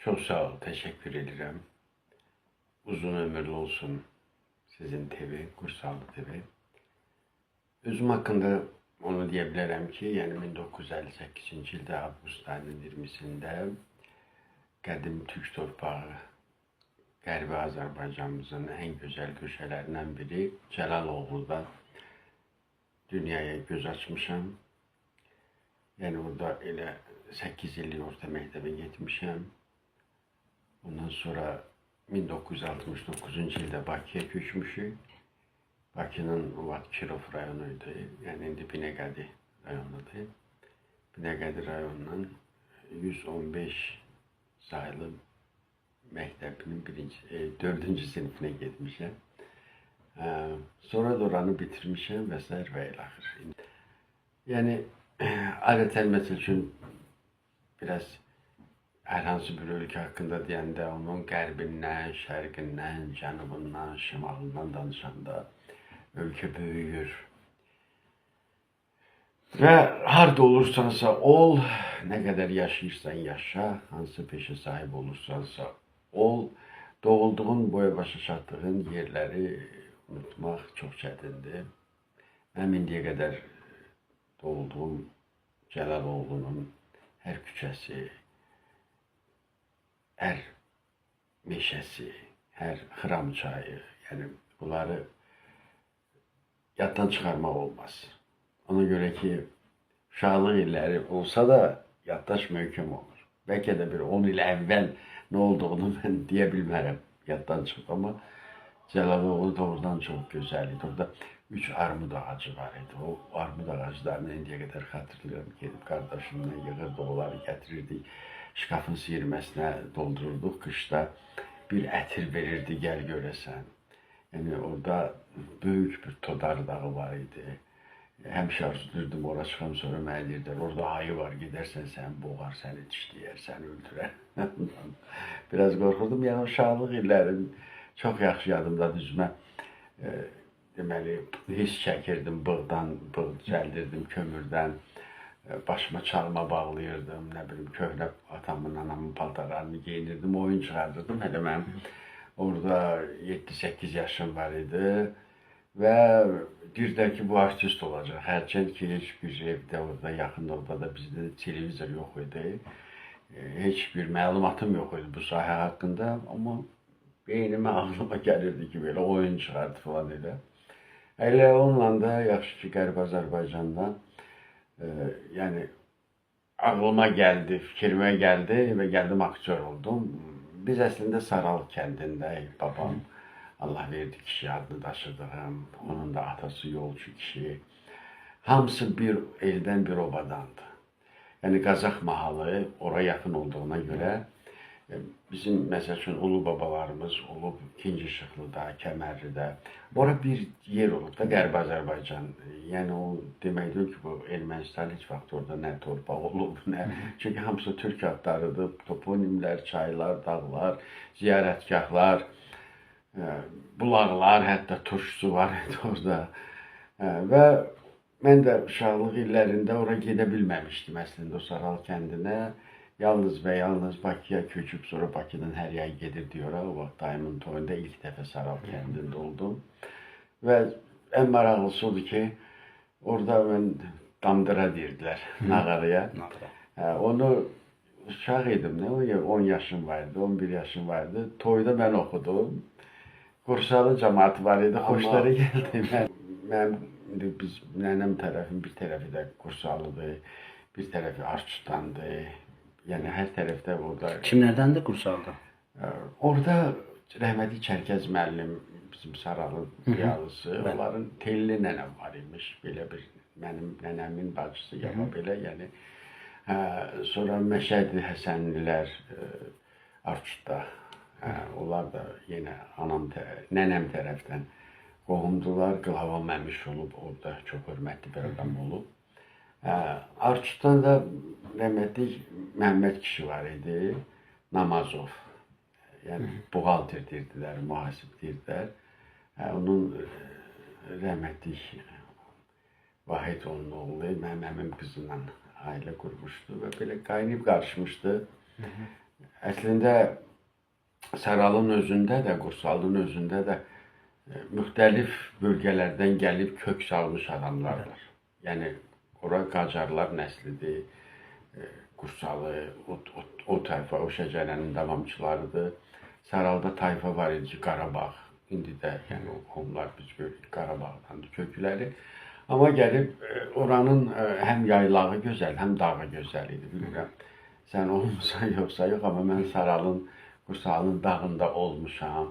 Çok sağ ol, teşekkür ederim. Uzun ömürlü olsun sizin TV, Kursallı TV. Özüm hakkında onu diyebilirim ki, yani 1958 yılda Ağustos ayının 20'sinde Qədim Türk torpağı Qərbi Azərbaycanımızın en güzel köşelerinden biri Cəlaloğlu'da dünyaya göz açmışam. Yani orada elə 8 illik orta məktəbə getmişəm. Ondan sonra 1969 yılda Bakıya köçmüşük. Bakının o vaxt Kirov rayonuydu. Yəni indi Binəqədi rayonudur. Binəqədi rayonundan 115 sayılı məktəbinin birinci, e, dördüncü sinifinə getmişəm. E, sonra da oranı bitirmişəm və s. və ilaxır. Yəni adətən məsəl üçün biraz hər hansı bir ölkə haqqında deyəndə onun qərbindən, şərqindən, cənubundan, şimalından danışanda ölkə böyüyür. Və harda olursansa ol, nə qədər yaşayırsan yaşa, hansı peşə sahib olursansa ol, doğulduğun, boya başa çatdığın yerləri unutmaq çox çətindir. Mənim indiyə qədər doğulduğum Cəlaloğlu'nun hər küçəsi, hər meşəsi, hər xıram çayı, yəni bunları yaddan çıxarmaq olmaz. Ona görə ki, uşaqlıq illəri olsa da yaddaş möhkəm olur. Bəlkə də bir 10 il əvvəl nə olduğunu mən deyə bilmərəm. Yaddan çıxdı amma Cəlaloğlu doğrudan çox gözəl idi. Orada üç armud ağacı var idi. O armud ağaclarını indiyə qədər xatırlayıram. Gedib qardaşımla yığırdı, onları gətirirdik. Şkafın siyirməsinə doldururduq qışda. Bir ətir verirdi, gəl görəsən. Yəni orada böyük bir Todar dağı var idi. Həmişə arzulurdum ora çıxam sonra mənə deyirdilər, orada ayı var, gedərsən sən boğar, səni dişləyər, səni öldürər. Biraz qorxurdum. Yəni uşaqlıq illərim çox yaxşı yadımdadır üzümə. E, deməli, hiss çəkirdim bığdan, bığ cəldirdim kömürdən. E, başıma çalma bağlayırdım, nə bilim köhnə atamın, anamın paltarlarını giyinirdim, oyun çıxardırdım. Hələ mənim orada 7-8 yaşım var idi. Və deyirlər ki, bu artist olacaq. Hərçənd ki, heç bir evdə, orada, yaxın orada da bizdə televizor yox idi. E, Heç bir məlumatım yox idi bu sahə haqqında, amma beynimə, ağlıma gəlirdi ki, belə oyun çıxardı falan elə. Elə onunla da yaxşı ki, Qərb Azərbaycanda e, yəni ağlıma gəldi, fikrimə gəldi və gəldim aktyor oldum. Biz əslində Saral kəndindəyik, babam. Allah verdi kişi adını daşıdığım, onun da atası yolcu kişi. Hamısı bir eldən bir obadandı. Yəni Qazax mahalı ora yaxın olduğuna görə bizim məsəl üçün ulu babalarımız olub ikinci Şıxlıda, Kəmərlidə. Ora bir yer olub da Qərbi Azərbaycan. Yəni o demək deyil ki, bu Ermənistan heç vaxt orada nə torpaq olub, nə. Çünki hamısı türk adlarıdır. Toponimlər, çaylar, dağlar, ziyarətgahlar, e, bulaqlar, hətta turşusu var idi orada. E, Və mən də uşaqlıq illərində ora gedə bilməmişdim əslində o Saral kəndinə. Yalnız və yalnız Bakıya köçüb sonra Bakıdan hər yay gedirdi ora. O vaxt dayımın toyunda ilk dəfə Saral kəndində oldum. Və ən maraqlısı odur ki, orada mən damdıra deyirdilər nağarıya. Hə, onu uşaq idim, ya, 10 yaşım vardı, 11 yaşım vardı. Toyda mən oxudum. Qursalı cəmaəti var idi, xoşlara gəldi. Mən, mən indi biz nənəm tərəfin bir tərəfi də Qursalıdır, bir tərəfi Arçutandır. Yəni hər tərəfdə orada Kimlərdəndir Qursalda? Ə, Orada rəhmətli Çərkəz müəllim bizim Saralın yalısı, onların telli nənəm var imiş. Belə bir mənim nənəmin bacısı ya belə, yəni hə, sonra Məşədi Həsənlilər ə, Arçutda. Hə, onlar da yenə anam tə- nənəm tərəfdən qohumdular. Qlava Məmiş olub, orada çox hörmətli bir adam olub. Hə, Arçutdan da rəhmətli Məhəmməd kişi var idi. Namazov. Yəni buğalter deyirdilər, mühasib deyirdilər. Onun e, rəhmətli Vahid onun oğlu mənim əmim qızla ailə qurmuşdu və belə qaynayıb qarışmışdı. Əslində Saralın özündə də, Qursalın özündə də e, müxtəlif bölgələrdən gəlib kök salmış adamlar var. Yəni ora Qacarlar nəslidir. E, Qursalı, o, o, o tayfa, o şəcərənin davamçılarıdır. Saralda tayfa var idi Qarabağ. İndi də yəni onlar biz görürük Qarabağdandır kökləri. Amma gəlib e, oranın e, həm yaylağı gözəl, həm dağı gözəl idi. Bilmirəm. Sən olmusan yoxsa yox, amma mən Saralın, Qursalın dağında olmuşam.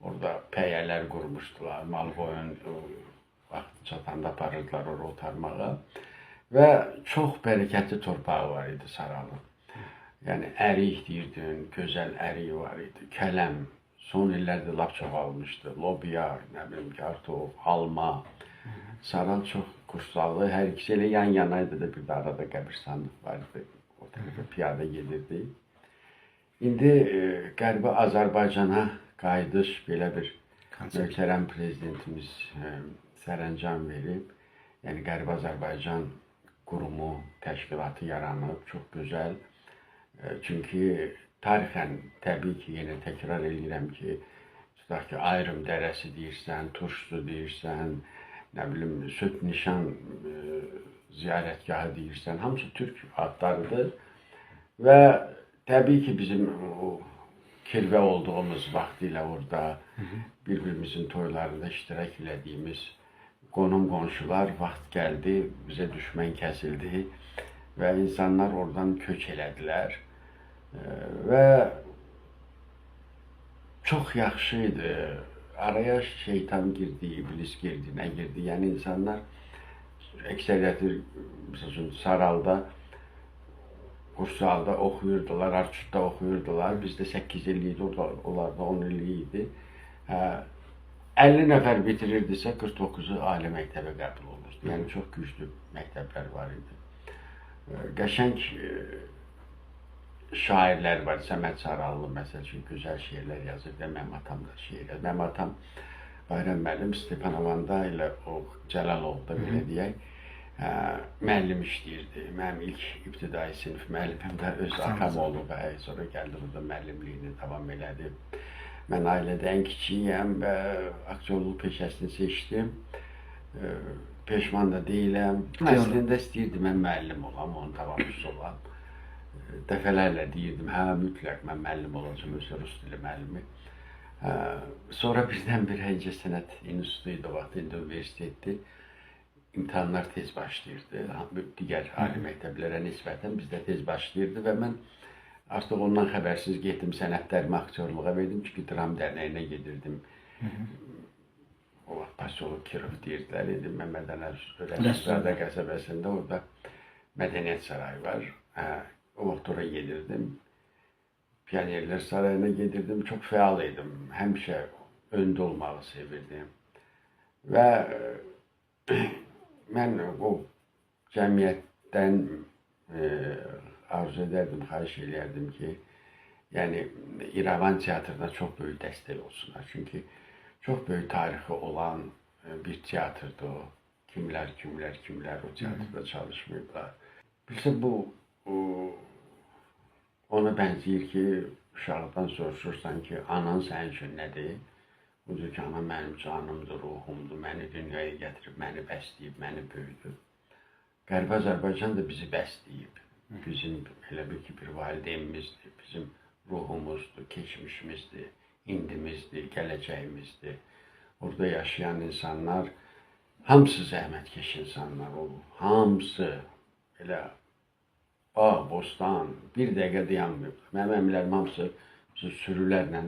Orada pəyələr qurmuşdular, mal qoyun o, vaxt çatanda aparırdılar ora otarmağa. Və çox bərəkətli torpağı var idi Saralın. Yəni ərik deyirdin, gözəl əriyi var idi. Kələm son illərdə lap çoxalmışdı. Lobiya, nə bilim, kartof, alma. Saral çox Qursallı, hər ikisi elə yan yanaydı da bir də arada qəbirstanlıq vardı. O tərəfə piyada gedirdi. İndi e, Qərbi Azərbaycana qayıdış belə bir möhtərəm prezidentimiz e, sərəncam verib. Yəni Qərbi Azərbaycan qurumu, təşkilatı yaranıb, çox gözəl. E, Çünki tarixən təbii ki, yenə təkrar edirəm ki, tutaq ki, ayrım dərəsi deyirsən, turşsu deyirsən, nə bilim, Söt Nişan e, ziyarətgahı deyirsən, hamısı türk adlarıdır. Və təbii ki, bizim o kirvə olduğumuz vaxtilə orada bir-birimizin toylarında iştirak elədiyimiz qonum qonşular vaxt gəldi, bizə düşmən kəsildi və insanlar oradan köç elədilər. Və çox yaxşı. Araya şeytan girdi, iblis girdi, nə girdi? Yəni insanlar əksəriyyəti məsəl üçün Saralda, Qursalda oxuyurdular, Arçutda oxuyurdular. Bizdə 8 il idi, orada onlarda 10 il idi. Hə, 50 nəfər bitirirdisə 49-u ali məktəbə qəbul olurdu. Yəni çox güclü məktəblər var idi. Qəşəng e, şairlər var. Səməd Sarallı məsəl üçün gözəl şeirlər yazır və mənim atam da şeir yazır. Mənim atam Bayram müəllim Stepanovanda ilə o Cəlalovda belə deyək, müəllim işləyirdi. Mənim ilk ibtidai sinif müəllimim də öz atam olub. Hə, sonra gəldi burada müəllimliyini davam elədi. Mən ailədə ən kiçiyəm və aktyorluq peşəsini seçdim. Ee, Peşman da deyiləm. Əslində istəyirdim mən müəllim olam, onun davamçısı olam. Ee, Dəfələrlə deyirdim, hə mütləq mən müəllim olacağam, özü rus dili müəllimi. Hə, sonra birdən-birə İncəsənət İnstitutu idi o vaxt, indi universitetdir. İmtahanlar tez başlayırdı. Digər ali məktəblərə nisbətən bizdə tez başlayırdı və mən artıq ondan xəbərsiz getdim sənədlərimi aktyorluğa verdim çünki dram dərnəyinə gedirdim. O vaxt Pasolov Kirov deyirdilər, indi Məmməd Ənəl Rəsmədə qəsəbəsində orada Mədəniyyət sarayı var. Hə, o vaxt oraya gedirdim. Pionerlər sarayına gedirdim. Çox fəal idim. Həmişə öndə olmağı sevirdim. Və mən o cəmiyyətdən e, arzu edərdim, xahiş eləyərdim ki, yəni İrəvan teatrına çox böyük dəstək olsunlar. Çünki çox böyük tarixi olan e, bir teatrdır o. Kimlər, kimlər, kimlər o teatrda çalışmayıblar. Bilsə bu o, ona bənzəyir ki, uşaqdan soruşursan ki, anan sənin üçün nədir? Budur ki, anam mənim canımdır, ruhumdur, məni dünyaya gətirib, məni bəsləyib, məni böyüdüb. Qərbi Azərbaycan da bizi bəsləyib. Bizim elə bil ki, bir valideynimizdir, bizim ruhumuzdur, keçmişimizdir, indimizdir, gələcəyimizdir. Orada yaşayan insanlar hamısı zəhmətkeş insanlar olub. Hamısı elə bağ, bostan, bir dəqiqə dayanmayıb. Mənim əmilərim hamısı sürülərlə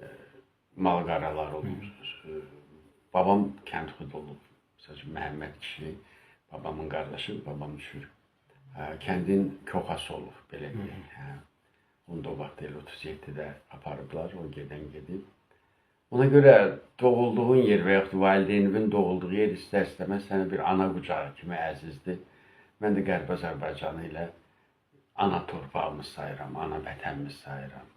e, olub. E, Babam kənd xudu olub. Məsələn, Məhəmməd kişi, babamın qardaşı, babam düşür. Hə, kəndin köxası olub, belə deyək. Hə. Onu da o vaxt elə 37-də aparıblar, o gedən gedib. Ona görə doğulduğun yer və yaxud valideynimin doğulduğu yer istər-istəməz sənə bir ana qucağı kimi əzizdir. Mən də Qərbi Azərbaycanı ilə ana torpağımız sayıram, ana vətənimiz sayıram.